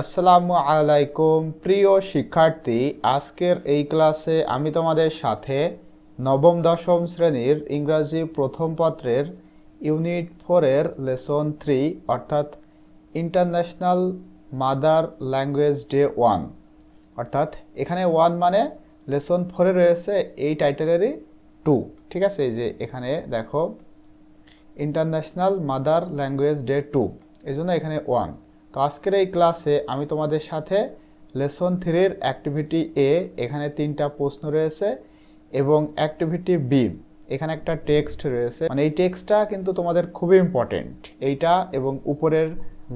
আসসালামু আলাইকুম, প্রিয় শিক্ষার্থী। আজকের এই ক্লাসে আমি তোমাদের সাথে নবম, দশম শ্রেণির ইংরাজি প্রথম পত্রের ইউনিট ফোরের লেসন থ্রি, অর্থাৎ international mother language day one. অর্থাৎ এখানে ওয়ান মানে লেসন ফোরে রয়েছে, এই টাইটেলেরই টু। ঠিক আছে, এই যে এখানে দেখো, international mother language day two, এই জন্য এখানে ওয়ান। তো আজকের এই ক্লাসে আমি তোমাদের সাথে লেসন থ্রির অ্যাক্টিভিটি এ এখানে তিনটা প্রশ্ন রয়েছে এবং অ্যাক্টিভিটি বি, এখানে একটা টেক্সট রয়েছে। মানে এই টেক্সটটা কিন্তু তোমাদের খুবই ইম্পর্টেন্ট এইটা এবং উপরের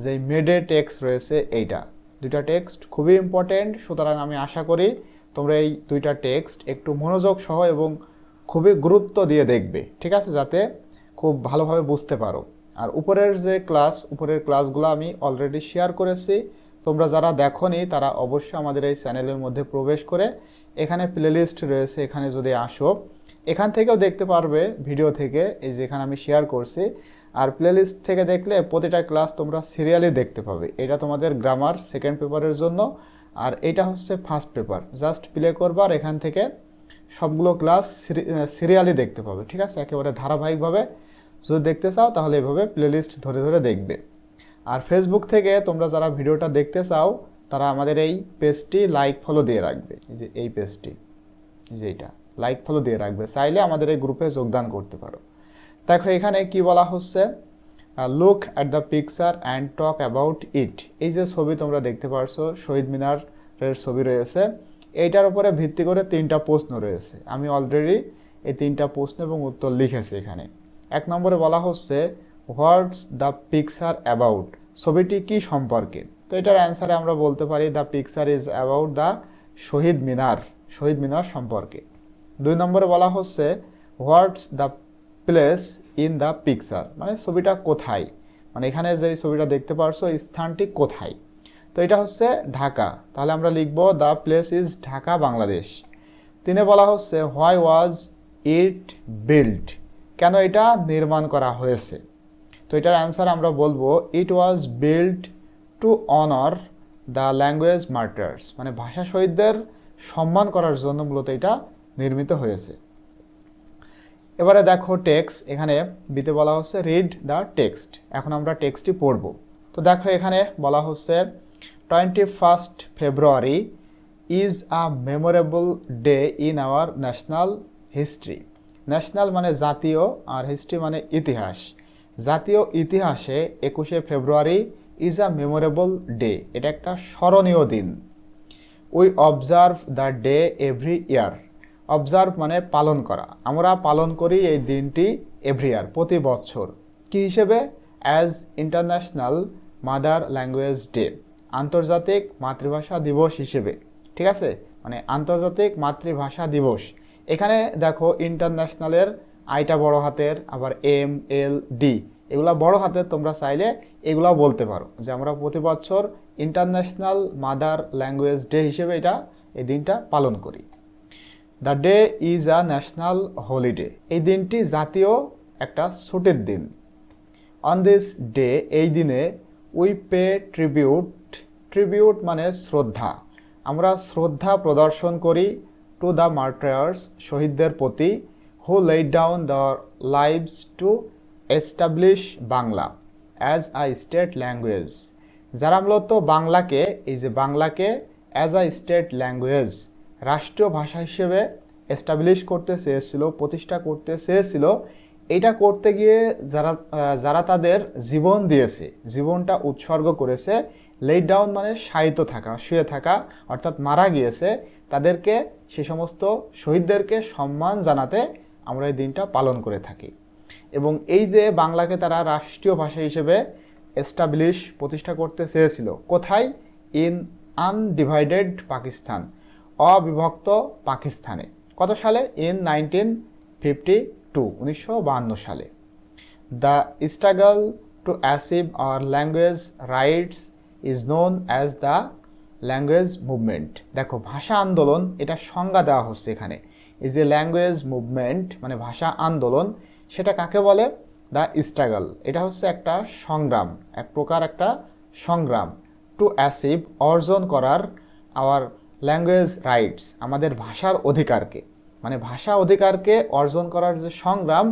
যে মেডে টেক্সট রয়েছে এইটা। দুইটা টেক্সট খুবই ইম্পর্টেন্ট সুতরাং আমি আশা করি তোমরা এই দুইটা টেক্সট একটু মনোযোগ সহ এবং খুবই গুরুত্ব দিয়ে দেখবে, ঠিক আছে? যাতে খুব ভালোভাবে বুঝতে পারো। আর উপরের যে ক্লাস উপরের ক্লাসগুলো আমি অলরেডি শেয়ার করেছি। তোমরা যারা দেখোনি, তারা অবশ্যই আমাদের এই চ্যানেলের মধ্যে প্রবেশ করে এখানে প্লেলিস্ট রয়েছে, এখানে যদি আসো, এখান থেকেও দেখতে পারবে ভিডিও থেকে এই যে এখানে আমি শেয়ার করছি। আর প্লেলিস্ট থেকে দেখলে প্রতিটা ক্লাস তোমরা সিরিয়ালি দেখতে পাবে। এটা তোমাদের গ্রামার সেকেন্ড পেপারের জন্য। আর এটা হচ্ছে ফার্স্ট পেপার জাস্ট প্লে করবার এখান থেকে সবগুলো ক্লাস সিরিয়ালি দেখতে পাবে। ঠিক আছে? একেবারে ধারাবাহিকভাবে যদি দেখতে চাও, তাহলে এভাবে প্লেলিস্ট ধরে ধরে দেখবে। আর ফেসবুক থেকে তোমরা যারা ভিডিওটা দেখতে চাও, তারা আমাদের এই পেজটি লাইক ফলো দিয়ে রাখবে। এই যে এই পেজটি যে এইটা লাইক ফলো দিয়ে রাখবে। চাইলে আমাদের এই গ্রুপে যোগদান করতে পারো। দেখো, এখানে কি বলা হচ্ছে? Look at the picture and talk about it এই যে ছবি তোমরা দেখতে পারছ, শহীদ মিনারের ছবি রয়েছে। এইটার উপরে ভিত্তি করে তিনটা প্রশ্ন রয়েছে। আমি অলরেডি এই তিনটা প্রশ্ন এবং উত্তর লিখেছি এখানে। এক নম্বরে বলা হচ্ছে হোয়াটস দ্য পিকচার অ্যাবাউট ছবিটি কি সম্পর্কে? তো এটার অ্যান্সারে আমরা বলতে পারি the picture is about the Shaheed Minar Shaheed Minar সম্পর্কে। দুই নম্বরে বলা হচ্ছে what's the place in the picture মানে ছবিটা কোথায়? মানে এখানে যে ছবিটা দেখতে পারছ স্থানটি কোথায়? তো এটা হচ্ছে ঢাকা। তাহলে আমরা লিখব the place is Dhaka, Bangladesh. তিনে বলা হচ্ছে হোয়াই ওয়াজ ইট বিল্ড কেন এটা নির্মাণ করা হয়েছে? তো এটার অ্যান্সার আমরা বলব it was build to honour the language martyrs মানে ভাষা শহীদদের সম্মান করার জন্য মূলত এটা নির্মিত হয়েছে। এবারে দেখো টেক্সট এখানে বিতে বলা হচ্ছে রিড দ্য টেক্সট এখন আমরা টেক্সটটি পড়ব। তো দেখো এখানে বলা হচ্ছে twenty first February is a memorable day in our national history national মানে জাতীয় আর হিস্ট্রি মানে ইতিহাস। জাতীয় ইতিহাসে একুশে February is a memorable day এটা একটা স্মরণীয় দিন। We observe the day every year observe মানে পালন করা। আমরা পালন করি এই দিনটি এভরি ইয়ার প্রতি বছর। কি হিসেবে? As international mother language day আন্তর্জাতিক মাতৃভাষা দিবস হিসেবে। ঠিক আছে? মানে আন্তর্জাতিক মাতৃভাষা দিবস। এখানে দেখো ইন্টারন্যাশনালের আইটা বড় হাতের, আবার এম এল ডি এগুলা বড় হাতের তোমরা চাইলে এগুলাও বলতে পারো। যে আমরা প্রতি বছর ইন্টারন্যাশনাল মাদার ল্যাঙ্গুয়েজ ডে হিসেবে এটা এই দিনটা পালন করি। The day is a national holiday এই দিনটি জাতীয় একটা ছুটির দিন। অন দিস ডে এই দিনে উই পে ট্রিবিউট ট্রিবিউট মানে শ্রদ্ধা। আমরা শ্রদ্ধা প্রদর্শন করি টু দ্য মার্টায়ার্স শহীদদের প্রতি who laid down the lives to establish Bangla as a state language যারা মূলত বাংলাকে, এই যে বাংলাকে অ্যাজ আ স্টেট ল্যাঙ্গুয়েজ রাষ্ট্রীয় ভাষা হিসেবে এস্টাবলিশ করতে চেয়েছিল, প্রতিষ্ঠা করতে চেয়েছিল এটা করতে গিয়ে যারা যারা তাদের জীবন দিয়েছে, জীবনটা উৎসর্গ করেছে লেট ডাউন মানে শায়িত থাকা, শুয়ে থাকা, অর্থাৎ মারা গিয়েছে, তাদেরকে, সে সমস্ত শহীদদেরকে সম্মান জানাতে আমরা এই দিনটা পালন করে থাকি। এবং এই যে বাংলাকে তারা রাষ্ট্রীয় ভাষা হিসেবে এস্টাবলিশ প্রতিষ্ঠা করতে চেয়েছিল, কোথায়? ইন আনডিভাইডেড পাকিস্তান অবিভক্ত পাকিস্তানে। কত সালে? ইন নাইনটিন ফিফটি টু উনিশশো সালে। The struggle to achieve our language rights is known as the language movement দেখো, ভাষা আন্দোলন, এটা সংজ্ঞা দেওয়া হচ্ছে এখানে। এই যে ল্যাঙ্গুয়েজ মুভমেন্ট মানে ভাষা আন্দোলন, সেটা কাকে বলে? দ্য স্ট্রাগল এটা হচ্ছে একটা সংগ্রাম, এক প্রকার একটা সংগ্রাম। টু অ্যাসিভ অর্জন করার আওয়ার ল্যাঙ্গুয়েজ রাইটস আমাদের ভাষার অধিকারকে। মানে ভাষা অধিকারকে অর্জন করার যে সংগ্রাম,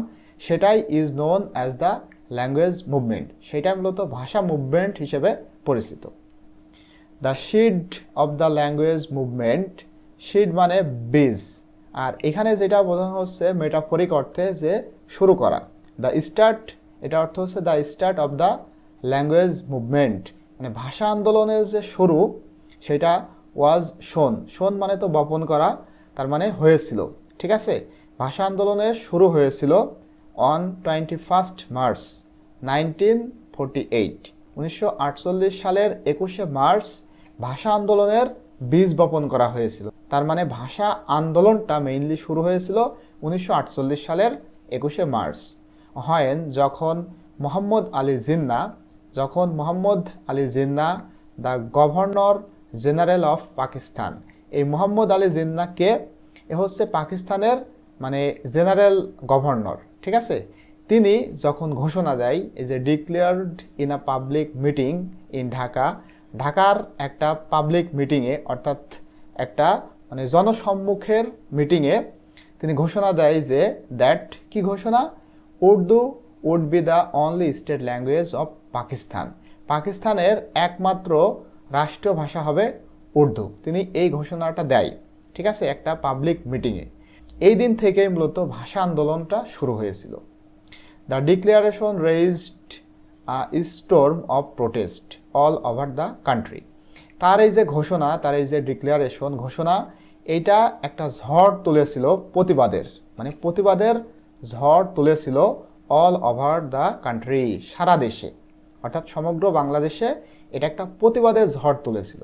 সেটাই is known as the language movement সেটা মূলত ভাষা মুভমেন্ট হিসেবে পরিচিত। The seed of the language movement seed মানে বীজ। আর এখানে যেটা বোঝানো হচ্ছে মেটাফরিক অর্থে যে শুরু করা। দ্য স্টার্ট এটা অর্থ হচ্ছে the start of the language movement মানে ভাষা আন্দোলনের যে শুরু, সেটা ওয়াজ শোন শোন মানে তো বপন করা, তার মানে হয়েছিল। ঠিক আছে? ভাষা আন্দোলনের শুরু হয়েছিল on twenty first March nineteen forty eight উনিশশো আটচল্লিশ সালের একুশে মার্চ ভাষা আন্দোলনের বীজ বপন করা হয়েছিল। তার মানে ভাষা আন্দোলনটা মেইনলি শুরু হয়েছিল উনিশশো আটচল্লিশ সালের একুশে মার্চ হয় যখন মোহাম্মদ আলী জিন্না, যখন Mohammad Ali Jinnah the governor general of Pakistan এই মোহাম্মদ আলী জিন্নাকে এ হচ্ছে পাকিস্তানের মানে জেনারেল গভর্নর, ঠিক আছে? তিনি যখন ঘোষণা দেয়, এই যে declared in a public meeting in Dhaka, ঢাকার একটা পাবলিক মিটিংয়ে অর্থাৎ একটা মানে জনসম্মুখের মিটিংয়ে তিনি ঘোষণা দেয় যে দ্যাট কি ঘোষণা? Urdu would be the only state language of Pakistan. পাকিস্তানের একমাত্র রাষ্ট্রীয় ভাষা হবে উর্দু। তিনি এই ঘোষণাটা দেয়। ঠিক আছে, একটা পাবলিক মিটিংয়ে এই দিন থেকেই মূলত ভাষা আন্দোলনটা শুরু হয়েছিল। The declaration raised storm of protest all over the country তার এই যে ঘোষণা, তার এই যে ডিক্লারেশন ঘোষণা এইটা একটা ঝড় তুলেছিল প্রতিবাদের। মানে প্রতিবাদের ঝড় তুলেছিল অল ওভার দ্য কান্ট্রি সারা দেশে। অর্থাৎ সমগ্র বাংলাদেশে এটা একটা প্রতিবাদের ঝড় তুলেছিল।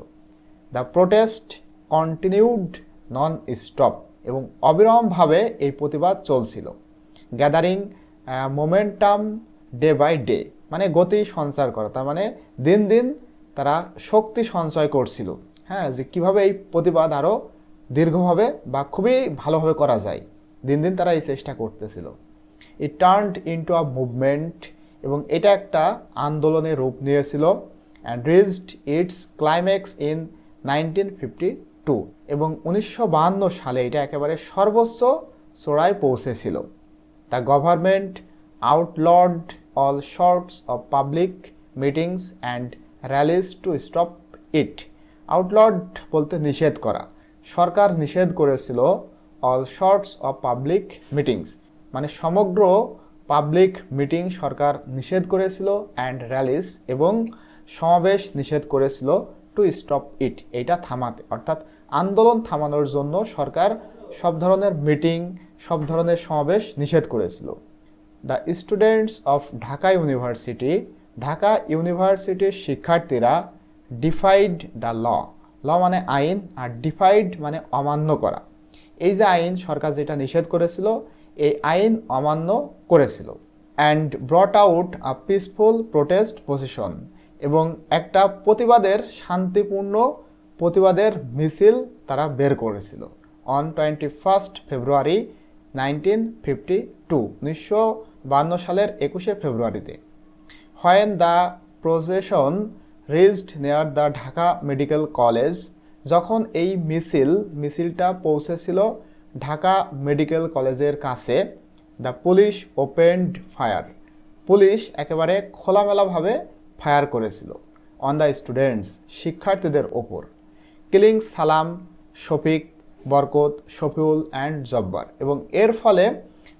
The protest continued non stop এবং অবিরামভাবে এই প্রতিবাদ চলছিল। Gathering momentum day by day মানে গতি সঞ্চার করা। তার মানে দিন দিন তারা শক্তি সঞ্চয় করছিল। হ্যাঁ যে কীভাবে এই প্রতিবাদ আরও দীর্ঘভাবে বা খুবই ভালোভাবে করা যায়। দিন দিন তারা এই চেষ্টা করতেছিল। It turned into a movement এবং এটা একটা আন্দোলনের রূপ নিয়েছিল and reached its climax in nineteen fifty two এবং উনিশশো সালে এটা একেবারে সর্বোচ্চ চোড়ায় পৌঁছেছিল। The government outlawed all sorts of public meetings and rallies to stop it outlawed বলতে নিষেধ করা। সরকার নিষেধ করেছিল all sorts of public meetings মানে সমগ্র পাবলিক মিটিং সরকার নিষেধ করেছিল অ্যান্ড র্যালিস এবং সমাবেশ নিষেধ করেছিল টু স্টপ ইট এইটা থামাতে। অর্থাৎ আন্দোলন থামানোর জন্য সরকার সব ধরনের মিটিং সব ধরনের সমাবেশ নিষেধ করেছিল। The students of Dhaka university Dhaka ইউনিভার্সিটির শিক্ষার্থীরা ডিফাইড দ্য ল ল মানে আইন, আর ডিফাইড মানে অমান্য করা। এই যে আইন, সরকার যেটা নিষেধ করেছিল, এই আইন অমান্য করেছিল। And brought out a peaceful protest procession এবং একটা প্রতিবাদের শান্তিপূর্ণ প্রতিবাদের মিছিল তারা বের করেছিল on twenty first February nineteen fifty two উনিশশো বান্ন সালের একুশে ফেব্রুয়ারিতে। When the procession রিজড near the Dhaka medical college যখন এই মিছিল, মিছিলটা পৌঁছেছিল ঢাকা মেডিকেল কলেজের কাছে the police opened fire police একেবারে খোলামেলাভাবে ফায়ার করেছিল অন দ্য স্টুডেন্টস শিক্ষার্থীদের ওপর। Killing, Salam, Shafiq, Barkat, Shafiul and Jabbar. এবং এর ফলে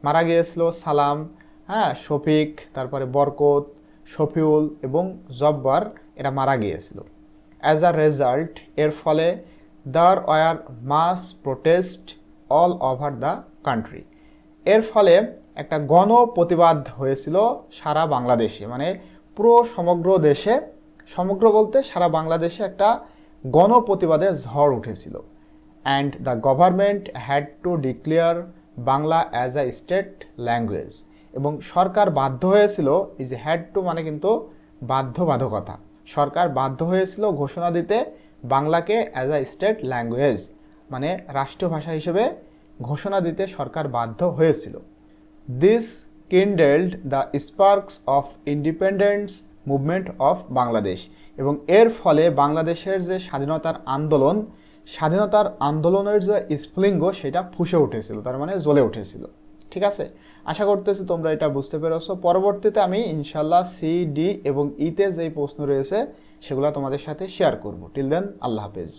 মারা গিয়েছিল সালাম হ্যাঁ শফিক, তারপরে বরকত, শফিউল এবং জব্বার, এরা মারা গিয়েছিল। অ্যাজ আ রেজাল্ট এর ফলে there were mass protest all over the country এর ফলে একটা গণ প্রতিবাদ হয়েছিল সারা বাংলাদেশে। মানে পুরো সমগ্র দেশে, সমগ্র বলতে সারা বাংলাদেশে একটা গণ প্রতিবাদের ঝড় উঠেছিল। And the government had to declare Bangla as a state language এবং সরকার বাধ্য হয়েছিল ইজ হ্যাড টু মানে কিন্তু বাধ্যবাধকতা। সরকার বাধ্য হয়েছিল ঘোষণা দিতে বাংলাকে অ্যাজ আ স্টেট ল্যাঙ্গুয়েজ মানে রাষ্ট্রভাষা হিসেবে ঘোষণা দিতে সরকার বাধ্য হয়েছিল। This kindled the sparks of independence movement of Bangladesh এবং এর ফলে বাংলাদেশের যে স্বাধীনতার আন্দোলন, স্বাধীনতার আন্দোলনের যে স্ফুলিঙ্গ, সেটা ফুসে উঠেছিল, তার মানে জ্বলে উঠেছিল। ঠিক আছে? আশা করতেছি তোমরা এটা বুঝতে পেরেছ। পরবর্তীতে আমি ইনশাল্লাহ সি ডি এবং ইতে যেই প্রশ্ন রয়েছে, সেগুলো তোমাদের সাথে শেয়ার করব। টিল দেন আল্লাহ হাফেজ।